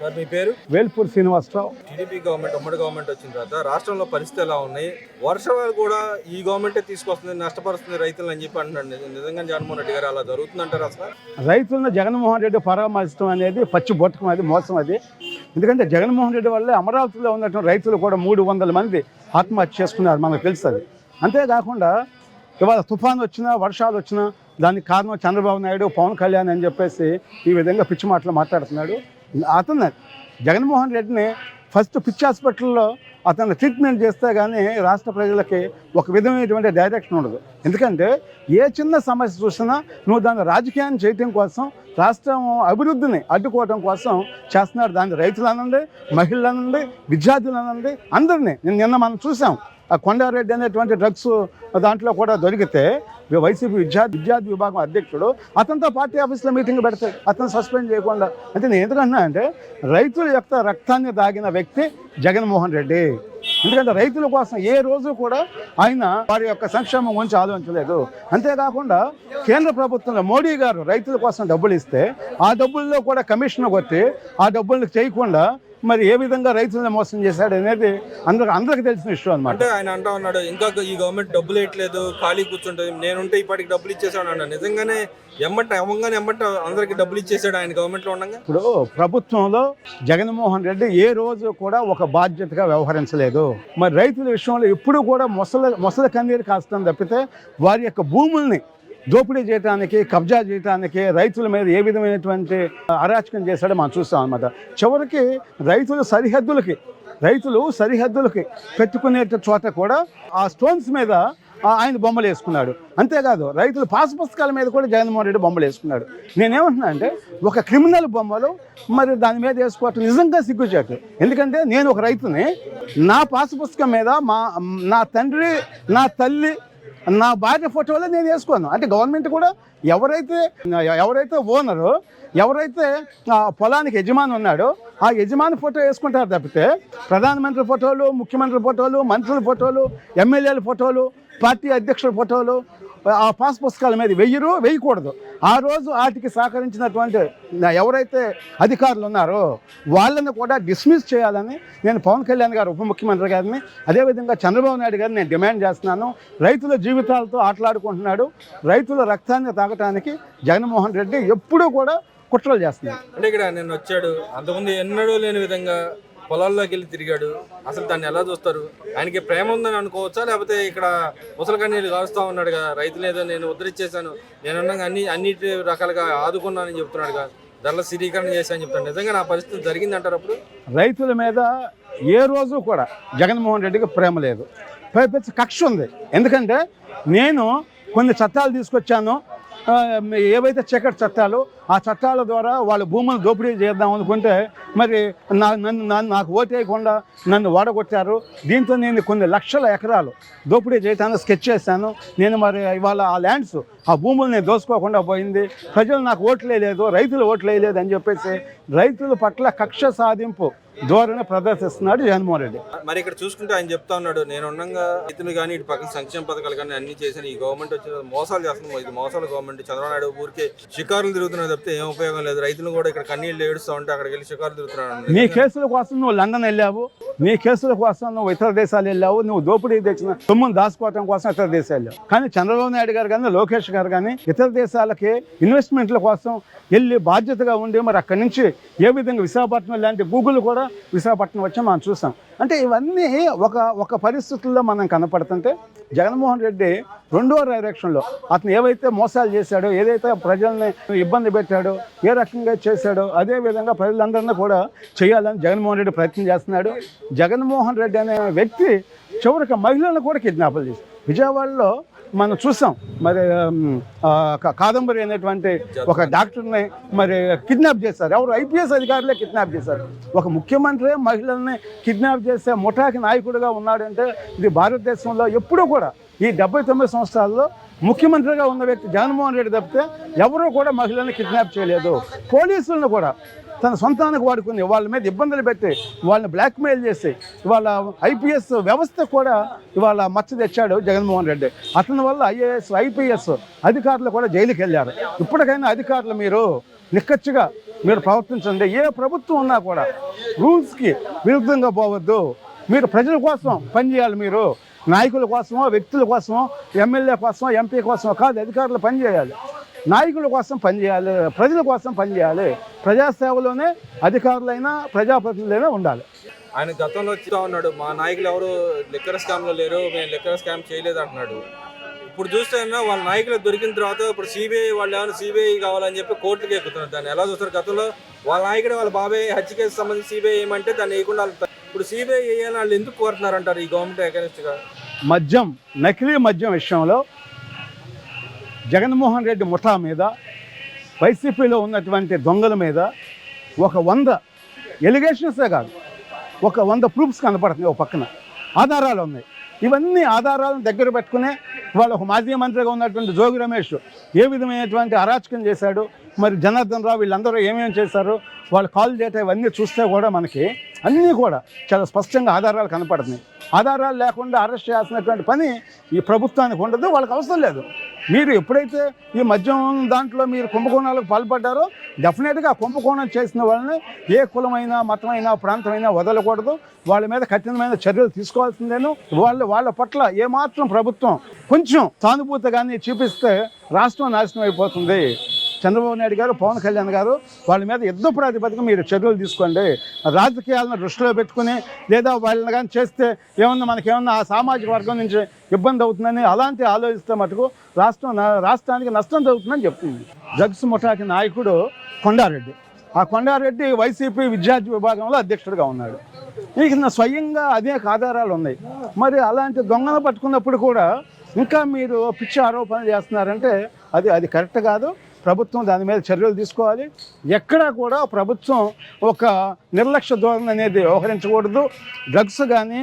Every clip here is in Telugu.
సార్ మీ పేరు? వేల్పూర్ శ్రీనివాసరావు. టీడీపీ గవర్నమెంట్ ఉమ్మడి గవర్నమెంట్ వచ్చిన తర్వాత రాష్ట్రంలో పరిస్థితి ఎలా ఉన్నాయి? వర్షాలు కూడా ఈ గవర్నమెంటే తీసుకొస్తుంది నష్టపరుస్తుంది రైతులను అని చెప్పి అంటున్నాడు నిజ- నిజంగా జగన్మోహన్ రెడ్డి గారు అలా జరుగుతుందంటారు అసలు రైతులను జగన్మోహన్ రెడ్డి పరామర్శించడం అనేది పచ్చి బొట్టకం అది మోసం అది. ఎందుకంటే జగన్మోహన్ రెడ్డి వల్లే అమరావతిలో ఉన్నటువంటి రైతులు కూడా మూడు వందల మంది ఆత్మహత్య చేసుకున్నారు మనకు తెలుస్తుంది. అంతేకాకుండా ఇవాళ తుఫాన్ వచ్చినా వర్షాలు వచ్చినా దానికి కారణం చంద్రబాబు నాయుడు పవన్ కళ్యాణ్ అని చెప్పేసి ఈ విధంగా పిచ్చి మాటలు మాట్లాడుతున్నాడు. అతను జగన్మోహన్ రెడ్డిని ఫస్ట్ పిచ్చి హాస్పిటల్లో అతను ట్రీట్మెంట్ చేస్తే కానీ రాష్ట్ర ప్రజలకి ఒక విధమైనటువంటి డైరెక్షన్ ఉండదు. ఎందుకంటే ఏ చిన్న సమస్య చూసినా నువ్వు దాన్ని రాజకీయాన్ని చేయటం కోసం రాష్ట్రం అభివృద్ధిని అడ్డుకోవడం కోసం చేస్తున్నారు. దాన్ని రైతులు అనండి మహిళలు అనండి విద్యార్థులు అనండి అందరినీ. నిన్న నిన్న మనం చూసాం. ఆ కొండారెడ్డి అనేటువంటి డ్రగ్స్ దాంట్లో కూడా దొరికితే వైసీపీ విద్యార్థి విద్యార్థి విభాగం అధ్యక్షుడు అతనితో పార్టీ ఆఫీస్లో మీటింగ్ పెడతాడు అతను సస్పెండ్ చేయకుండా. అంటే నేను ఎందుకన్నా అంటే రైతుల యొక్క రక్తాన్ని దాగిన వ్యక్తి జగన్మోహన్ రెడ్డి. ఎందుకంటే రైతుల కోసం ఏ రోజు కూడా ఆయన వారి యొక్క సంక్షేమం గురించి ఆలోచించలేదు. అంతేకాకుండా కేంద్ర ప్రభుత్వంలో మోడీ గారు రైతుల కోసం డబ్బులు ఇస్తే ఆ డబ్బుల్లో కూడా కమిషన్ కొట్టి ఆ డబ్బులను చేయకుండా మరి ఏ విధంగా రైతులను మోసం చేశాడు అనేది అందరికి అందరికి తెలిసిన విషయం అనమాట అంటే ఆయన అంటా ఉన్నాడు ఇంకా ఈ గవర్నమెంట్ డబ్బులు వేయట్లేదు ఖాళీ కూర్చుంటుంది నేనుంటే ఇప్పటికి డబ్బులు ఇచ్చేసాడు అన్నాడు నిజంగానే ఎమ్మంట ఎమ్మంగానే ఎమ్మంట అందరికి డబ్బులు ఇచ్చేసాడు ఆయన గవర్నమెంట్లో ఉండగా? ఇప్పుడు ప్రభుత్వంలో జగన్మోహన్ రెడ్డి ఏ రోజు కూడా ఒక బాధ్యతగా వ్యవహరించలేదు. మరి రైతుల విషయంలో ఎప్పుడు కూడా మొసల మొసల కన్నీరు కాస్తాం తప్పితే వారి యొక్క భూముల్ని దోపిడీ చేయడానికి కబ్జా చేయడానికి రైతుల మీద ఏ విధమైనటువంటి అరాచకం చేశాడో మనం చూస్తాం అనమాట చివరికి రైతుల సరిహద్దులకి రైతులు సరిహద్దులకి పెట్టుకునే చోట కూడా ఆ స్టోన్స్ మీద ఆయన బొమ్మలు వేసుకున్నాడు. అంతేకాదు రైతులు పాస్ పుస్తకాల మీద కూడా జగన్మోహన్ రెడ్డి బొమ్మలు వేసుకున్నాడు. నేనేమంటున్నా అంటే ఒక క్రిమినల్ బొమ్మలు మరి దాని మీద వేసుకోవటం నిజంగా సిగ్గుచేటు. ఎందుకంటే నేను ఒక రైతుని నా పాస్ పుస్తకం మీద మా నా తండ్రి నా తల్లి నా భార్య ఫోటోలో నేను వేసుకోను. అంటే గవర్నమెంట్ కూడా ఎవరైతే ఎవరైతే ఓనరు ఎవరైతే ఆ పొలానికి యజమాని ఉన్నాడో ఆ యజమాని ఫోటో వేసుకుంటారు తప్పితే ప్రధానమంత్రి ఫోటోలు ముఖ్యమంత్రి ఫోటోలు మంత్రుల ఫోటోలు ఎమ్మెల్యేల ఫోటోలు పార్టీ అధ్యక్షుల ఫోటోలు ఆ పాస్ పుస్తకాల మీద వెయ్యరు వేయకూడదు ఆ రోజు వాటికి సహకరించినటువంటి ఎవరైతే అధికారులు ఉన్నారో వాళ్ళని కూడా డిస్మిస్ చేయాలని నేను పవన్ కళ్యాణ్ గారు ఉప ముఖ్యమంత్రి గారిని అదేవిధంగా చంద్రబాబు నాయుడు గారిని నేను డిమాండ్ చేస్తున్నాను. రైతుల జీవితాలతో ఆటలాడుకుంటున్నాడు. రైతుల రక్తాన్ని తాగటానికి జగన్మోహన్ రెడ్డి ఎప్పుడూ కూడా కుట్రలు చేస్తున్నాడు. అంటే ఇక్కడ నేను వచ్చాడు. అంతకుముందు ఎన్నడూ లేని విధంగా పొలాల్లోకి వెళ్ళి తిరిగాడు. అసలు దాన్ని ఎలా చూస్తారు? ఆయనకి ప్రేమ ఉందని అనుకోవచ్చా? లేకపోతే ఇక్కడ ముసలికన్నీళ్ళు కాలుస్తూ కాలుస్తా ఉన్నాడు కదా రైతులు ఏదో నేను ఉద్ధరించేశాను. నేనున్నాక అన్ని అన్ని రకాలుగా ఆదుకున్నానని చెప్తున్నాడు కదా ధరల స్థిరీకరణ చేశాను చెప్తాను నిజంగా నా పరిస్థితి జరిగింది అంటారు అప్పుడు? రైతుల మీద ఏ రోజు కూడా జగన్మోహన్ రెడ్డికి ప్రేమ లేదు. పెద్ద కక్ష ఉంది. ఎందుకంటే నేను కొన్ని చట్టాలు తీసుకొచ్చాను. ఏవైతే చీకటి చట్టాలు ఆ చట్టాల ద్వారా వాళ్ళ భూములను దోపిడీ చేద్దాం అనుకుంటే మరి నా నన్ను నాకు ఓటేయకుండా నన్ను ఓడగొట్టారు దీంతో నేను కొన్ని లక్షల ఎకరాలు దోపిడీ చేయడానికి స్కెచ్ చేశాను. నేను మరి ఇవాళ ఆ ల్యాండ్స్ ఆ భూములు నేను దోసుకోకుండా పోయింది. ప్రజలు నాకు ఓట్లు వేయలేదు రైతులు ఓట్లు వేయలేదు అని చెప్పేసి రైతుల పట్ల కక్ష సాధింపు ధోరణి ప్రదర్శిస్తున్నాడు జగన్మోహన్ రెడ్డి. మరి ఇక్కడ చూసుకుంటే ఆయన చెప్తా ఉన్నాడు నేను ఉండగా రైతులు కానీ ఇటు పక్కన సంక్షేమ పథకాలు కానీ అన్ని చేశాను. ఈ గవర్నమెంట్ వచ్చిన మోసాలు చేస్తున్నాం ఇది మోసాలు గవర్నమెంట్. చంద్రబాబు నాయుడు ఊరికే షికారులు తిరుగుతున్నాయి తప్పితే ఏం ఉపయోగం లేదు. రైతులు కూడా ఇక్కడ కన్నీళ్ళు ఏడుస్తూ ఉంటే అక్కడికి వెళ్ళి షికారు తిరుగుతున్నాడు నీ కేసుల కోసం నువ్వు లండన్ వెళ్ళావు. నీ కేసుల కోసం నువ్వు ఇతర దేశాలు వెళ్ళావు. నువ్వు దోపిడీ తెచ్చిన సొమ్మును దాచుకోవటం కోసం ఇతర దేశాలు వెళ్ళావు. కానీ చంద్రబాబు నాయుడు గారు కానీ లోకేష్ గారు కానీ ఇతర దేశాలకి ఇన్వెస్ట్మెంట్ల కోసం వెళ్ళి బాధ్యతగా ఉండి మరి అక్కడి నుంచి ఏ విధంగా విశాఖపట్నం లాంటి గూగుల్ కూడా విశాఖపట్నం వచ్చి మనం చూసాం అంటే ఇవన్నీ ఒక ఒక పరిస్థితుల్లో మనం కనపడుతుంటే జగన్మోహన్ రెడ్డి రెండో డైరెక్షన్లో అతను ఏవైతే మోసాలు చేశాడో ఏదైతే ప్రజల్ని ఇబ్బంది పెట్టి పెట్టాడో ఏ రకంగా చేశాడో అదే విధంగా ప్రజలందరినీ కూడా చేయాలని జగన్మోహన్ రెడ్డి ప్రయత్నం చేస్తున్నాడు. జగన్మోహన్ రెడ్డి అనే వ్యక్తి చివరికి మహిళలను కూడా కిడ్నాపులు చేశారు విజయవాడలో మనం చూసాం మరి కాదంబరి అనేటువంటి ఒక డాక్టర్ని మరి కిడ్నాప్ చేశారు. ఎవరు ఐపీఎస్ అధికారులే కిడ్నాప్ చేశారు. ఒక ముఖ్యమంత్రి మహిళల్ని కిడ్నాప్ చేసే ముఠాకి నాయకుడిగా ఉన్నాడంటే ఇది భారతదేశంలో ఎప్పుడూ కూడా ఈ డెబ్బై తొమ్మిది సంవత్సరాల్లో ముఖ్యమంత్రిగా ఉన్న వ్యక్తి జగన్మోహన్ రెడ్డి తప్పితే ఎవరూ కూడా మహిళల్ని కిడ్నాప్ చేయలేదు. పోలీసులను కూడా తన సొంతానికి వాడుకుని వాళ్ళ మీద ఇబ్బందులు పెట్టి వాళ్ళని బ్లాక్మెయిల్ చేసి ఇవాళ ఐపీఎస్ వ్యవస్థ కూడా ఇవాళ మచ్చ తెచ్చాడు జగన్మోహన్ రెడ్డి. అతని వల్ల ఐఏఎస్ ఐపీఎస్ అధికారులు కూడా జైలుకి వెళ్ళారు. ఇప్పటికైనా అధికారులు మీరు నిక్కచ్చిగా మీరు ప్రవర్తించండి. ఏ ప్రభుత్వం ఉన్నా కూడా రూల్స్కి విరుద్ధంగా పోవద్దు. మీరు ప్రజల కోసం పనిచేయాలి మీరు. నాయకుల కోసమో వ్యక్తుల కోసమో ఎమ్మెల్యే కోసమో ఎంపీ కోసమో కాదు అధికారులు పనిచేయాలి. నాయకుల కోసం పనిచేయాలి ప్రజల కోసం పనిచేయాలి. ప్రజాసేవలోనే అధికారులైనా ప్రజాప్రతినిధులైనా ఉండాలి. ఆయన గతంలో చెప్తా ఉన్నాడు. మా నాయకులు ఎవరు లిక్కర్ స్కామ్లో లేరు మేము లిక్కర్ స్కామ్ చేయలేదు అంటున్నాడు. ఇప్పుడు చూస్తే ఏమో వాళ్ళ నాయకులు దొరికిన తర్వాత ఇప్పుడు సిబిఐ వాళ్ళు ఏమైనా సిబిఐ కావాలని చెప్పి కోర్టుకి ఎక్కుతున్నారు. దాన్ని ఎలా చూస్తారు గతంలో? వాళ్ళ నాయకుడు వాళ్ళ బాబాయ్ హత్య కేసు సంబంధించి సిబిఐ ఏమంటే దాన్ని వేయకుండా ఇప్పుడు సిబిఐ వేయాలని వాళ్ళు ఎందుకు కోరుతున్నారు అంటారు ఈ గవర్నమెంట్ అగెనిస్ట్గా మద్యం నకిలీ మద్యం విషయంలో జగన్మోహన్ రెడ్డి ముఠా మీద వైసీపీలో ఉన్నటువంటి దొంగల మీద ఒక వంద ఎలిగేషన్సే కాదు ఒక వంద ప్రూఫ్స్ కనపడుతున్నాయి ఒక పక్కన. ఆధారాలు ఉన్నాయి. ఇవన్నీ ఆధారాలను దగ్గర పెట్టుకునే ఇవాళ ఒక మాజీ మంత్రిగా ఉన్నటువంటి జోగి రమేష్ ఏ విధమైనటువంటి అరాచకం చేశాడు? మరి జనార్దన్ రావు వీళ్ళందరూ ఏమేమి చేశారు? వాళ్ళ కాల్ డేటా ఇవన్నీ చూస్తే కూడా మనకి అన్నీ కూడా చాలా స్పష్టంగా ఆధారాలు కనపడుతున్నాయి. ఆధారాలు లేకుండా అరెస్ట్ చేయాల్సినటువంటి పని ఈ ప్రభుత్వానికి ఉండదు వాళ్ళకి అవసరం లేదు. మీరు ఎప్పుడైతే ఈ మద్యం దాంట్లో మీరు కుంభకోణాలకు పాల్పడ్డారో డెఫినెట్గా కుంభకోణం చేసిన వాళ్ళని ఏ కులమైనా మతమైనా ప్రాంతమైనా వదలకూడదు. వాళ్ళ మీద కఠినమైన చర్యలు తీసుకోవాల్సిందేను. వాళ్ళ వాళ్ళ పట్ల ఏమాత్రం ప్రభుత్వం కొంచెం సానుభూత కానీ చూపిస్తే రాష్ట్రం నాశనం అయిపోతుంది. చంద్రబాబు నాయుడు గారు పవన్ కళ్యాణ్ గారు వాళ్ళ మీద యుద్ధ ప్రాతిపదిక మీరు చర్యలు తీసుకోండి. రాజకీయాలను దృష్టిలో పెట్టుకుని లేదా వాళ్ళని కానీ చేస్తే ఏమన్నా మనకేమన్నా ఆ సామాజిక వర్గం నుంచి ఇబ్బంది అవుతుందని అలాంటి ఆలోచిస్తే మటుకు రాష్ట్రం నా- రాష్ట్రానికి నష్టం జరుగుతుందని చెప్తుంది. డ్రగ్స్ ముఠాకి నాయకుడు కొండారెడ్డి. ఆ కొండారెడ్డి వైసీపీ విద్యార్థి విభాగంలో అధ్యక్షుడిగా ఉన్నాడు. నీకు నా స్వయంగా అనేక ఆధారాలు ఉన్నాయి. మరి అలాంటి దొంగను పట్టుకున్నప్పుడు కూడా ఇంకా మీరు పిచ్చి ఆరోపణలు చేస్తున్నారంటే అది అది కరెక్ట్ కాదు. ప్రభుత్వం దాని మీద చర్యలు తీసుకోవాలి. ఎక్కడా కూడా ప్రభుత్వం ఒక నిర్లక్ష్య ధోరణి అనేది వ్యవహరించకూడదు. డ్రగ్స్ కానీ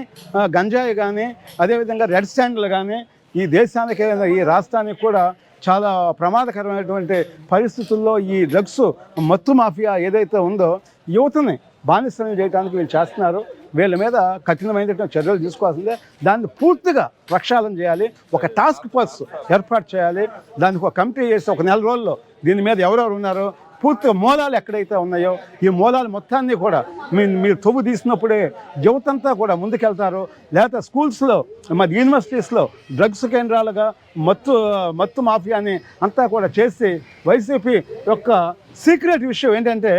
గంజాయి కానీ అదేవిధంగా రెడ్ స్టాండ్లు కానీ ఈ దేశానికి ఈ రాష్ట్రానికి కూడా చాలా ప్రమాదకరమైనటువంటి పరిస్థితుల్లో ఈ డ్రగ్స్ మత్తు మాఫియా ఏదైతే ఉందో యువతని బానిసలు చేయడానికి వీళ్ళు చేస్తున్నారు. వీళ్ళ మీద కఠినమైనటువంటి చర్యలు తీసుకోవాల్సిందే. దాన్ని పూర్తిగా ప్రక్షాళన చేయాలి. ఒక టాస్క్ ఫోర్స్ ఏర్పాటు చేయాలి. దానికి ఒక కమిటీ చేసి ఒక నెల రోజుల్లో దీని మీద ఎవరెవరు ఉన్నారో పూర్తిగా మూలాలు ఎక్కడైతే ఉన్నాయో ఈ మూలాలు మొత్తాన్ని కూడా మీ మీరు తొవ్వు తీసినప్పుడే యువతంతా కూడా ముందుకెళ్తారు. లేకపోతే స్కూల్స్లో మరి యూనివర్సిటీస్లో డ్రగ్స్ కేంద్రాలుగా మత్తు మత్తు మాఫియాని అంతా కూడా చేసి వైసీపీ యొక్క సీక్రెట్ విషయం ఏంటంటే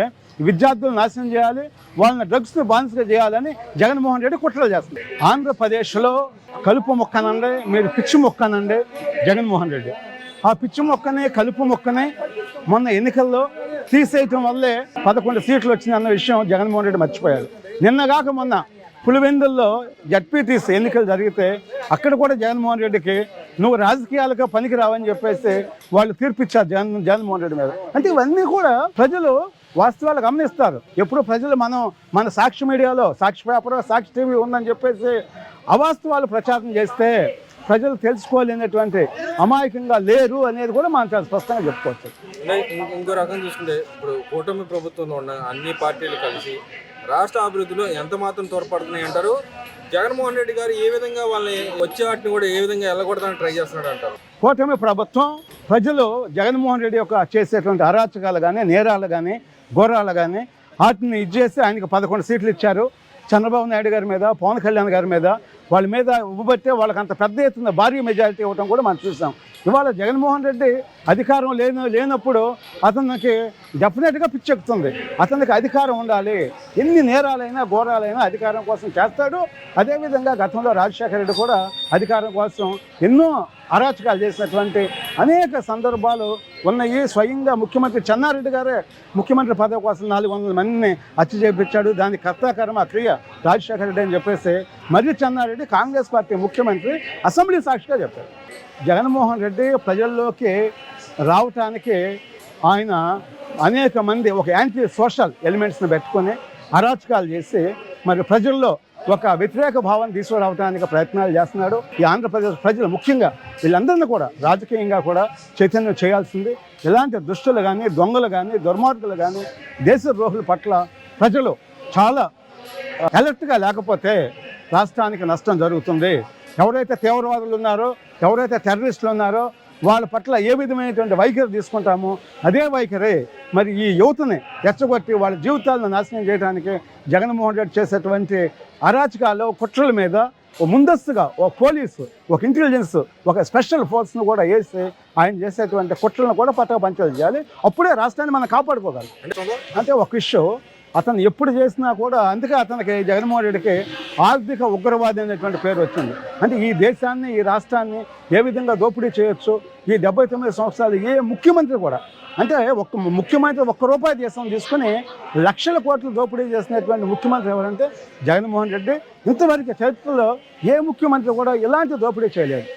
విద్యార్థులను నాశనం చేయాలి వాళ్ళని డ్రగ్స్ను బానిసగా చేయాలని జగన్మోహన్ రెడ్డి కుట్రలు చేస్తుంది ఆంధ్రప్రదేశ్లో కలుపు మొక్కనండి మీరు పిచ్చి మొక్కనండి జగన్మోహన్ రెడ్డి. ఆ పిచ్చి మొక్కని కలుపు మొక్కని మొన్న ఎన్నికల్లో తీసేయటం వల్లే పదకొండు సీట్లు వచ్చింది అన్న విషయం జగన్మోహన్ రెడ్డి మర్చిపోయారు. నిన్నగాక మొన్న పులివెందుల్లో జడ్పీటీసీ ఎన్నికలు జరిగితే అక్కడ కూడా జగన్మోహన్ రెడ్డికి నువ్వు రాజకీయాలకు పనికి రావని చెప్పేసి వాళ్ళు తీర్పిచ్చారు జగన్ జగన్మోహన్ రెడ్డి మీద. అంటే ఇవన్నీ కూడా ప్రజలు వాస్తవాలు గమనిస్తారు. ఎప్పుడు ప్రజలు మనం మన సాక్షి మీడియాలో సాక్షి పేపర్ సాక్షి టీవీ ఉందని చెప్పేసి అవాస్తవాలు ప్రచారం చేస్తే ప్రజలు తెలుసుకోలేనటువంటి అమాయకంగా లేరు అనేది కూడా మనం చాలా స్పష్టంగా చెప్పుకోవచ్చు. ఇంకో రకం చూసుకుంటే ఇప్పుడు కూటమి ప్రభుత్వంలో ఉన్న అన్ని పార్టీలు కలిసి రాష్ట్ర అభివృద్ధిలో ఎంత మాత్రం తోడ్పడుతున్నాయి అంటారు? జగన్మోహన్ రెడ్డి గారు ఏ విధంగా వాళ్ళని వచ్చే వాటిని కూడా ఏ విధంగా వెళ్ళకూడదని ట్రై చేస్తున్నాడు అంటారు? కూటమి ప్రభుత్వం ప్రజలు జగన్మోహన్ రెడ్డి యొక్క చేసేటువంటి అరాచకాలు కానీ నేరాలు కానీ ఘోరాలు కానీ వాటిని ఇచ్చేసి ఆయనకి పదకొండు సీట్లు ఇచ్చారు. చంద్రబాబు నాయుడు గారి మీద పవన్ కళ్యాణ్ గారి మీద వాళ్ళ మీద ఉబ్బట్టే వాళ్ళకి అంత పెద్ద ఎత్తున భారీ మెజారిటీ ఇవ్వడం కూడా మనం చూసాం. ఇవాళ జగన్మోహన్ రెడ్డి అధికారం లేని లేనప్పుడు అతనికి డెఫినెట్గా పిచ్చెక్కుతుంది అతనికి అధికారం ఉండాలి. ఎన్ని నేరాలైనా ఘోరాలైనా అధికారం కోసం చేస్తాడు. అదేవిధంగా గతంలో రాజశేఖర రెడ్డి కూడా అధికారం కోసం ఎన్నో అరాచకాలు చేసినటువంటి అనేక సందర్భాలు ఉన్నాయి. స్వయంగా ముఖ్యమంత్రి చెన్నారెడ్డి గారే ముఖ్యమంత్రి పదవి కోసం నాలుగు వందల మందిని హత్య చేపించాడు. దాని కర్తాకరం ఆ క్రియ రాజశేఖర రెడ్డి అని చెప్పేసి మరి చెన్నారెడ్డి కాంగ్రెస్ పార్టీ ముఖ్యమంత్రి అసెంబ్లీ సాక్షిగా చెప్పారు. జగన్మోహన్ రెడ్డి ప్రజల్లోకి రావటానికి ఆయన అనేక మంది ఒక యాంటీ సోషల్ ఎలిమెంట్స్ని పెట్టుకొని అరాచకాలు చేసి మరి ప్రజల్లో ఒక వ్యతిరేక భావాన్ని తీసుకురావడానికి ప్రయత్నాలు చేస్తున్నాడు. ఈ ఆంధ్రప్రదేశ్ ప్రజలు ముఖ్యంగా వీళ్ళందరినీ కూడా రాజకీయంగా కూడా చైతన్యం చేయాల్సింది. ఇలాంటి దుష్టులు కానీ దొంగలు కానీ దుర్మార్గులు కానీ దేశద్రోహుల పట్ల ప్రజలు చాలా అలర్ట్గా లేకపోతే రాష్ట్రానికి నష్టం జరుగుతుంది. ఎవరైతే తీవ్రవాదులు ఉన్నారో ఎవరైతే టెర్రరిస్టులు ఉన్నారో వాళ్ళ పట్ల ఏ విధమైనటువంటి వైఖరి తీసుకుంటామో అదే వైఖరి. మరి ఈ యువతని రెచ్చగొట్టి వాళ్ళ జీవితాలను నాశనం చేయడానికి జగన్మోహన్ రెడ్డి చేసేటువంటి అరాచకాలు కుట్రల మీద ఓ ముందస్తుగా ఒక పోలీసు ఒక ఇంటెలిజెన్స్ ఒక స్పెషల్ ఫోర్స్ను కూడా వేసి ఆయన చేసేటువంటి కుట్రలను కూడా పట్టక పంచాలు చేయాలి. అప్పుడే రాష్ట్రాన్ని మనం కాపాడుకోగలం. అంటే ఒక ఇష్యూ అతను ఎప్పుడు చేసినా కూడా అందుకే అతనికి జగన్మోహన్ రెడ్డికి ఆర్థిక ఉగ్రవాది అనేటువంటి పేరు వచ్చింది. అంటే ఈ దేశాన్ని ఈ రాష్ట్రాన్ని ఏ విధంగా దోపిడీ చేయొచ్చు? ఈ డెబ్బై తొమ్మిది సంవత్సరాలు ఏ ముఖ్యమంత్రి కూడా అంటే ఒక్క ముఖ్యమంత్రి ఒక్క రూపాయి దేశం తీసుకుని లక్షల కోట్లు దోపిడీ చేసినటువంటి ముఖ్యమంత్రి ఎవరంటే జగన్మోహన్ రెడ్డి. ఇంతవరకు చరిత్రలో ఏ ముఖ్యమంత్రి కూడా ఇలాంటి దోపిడీ చేయలేదు.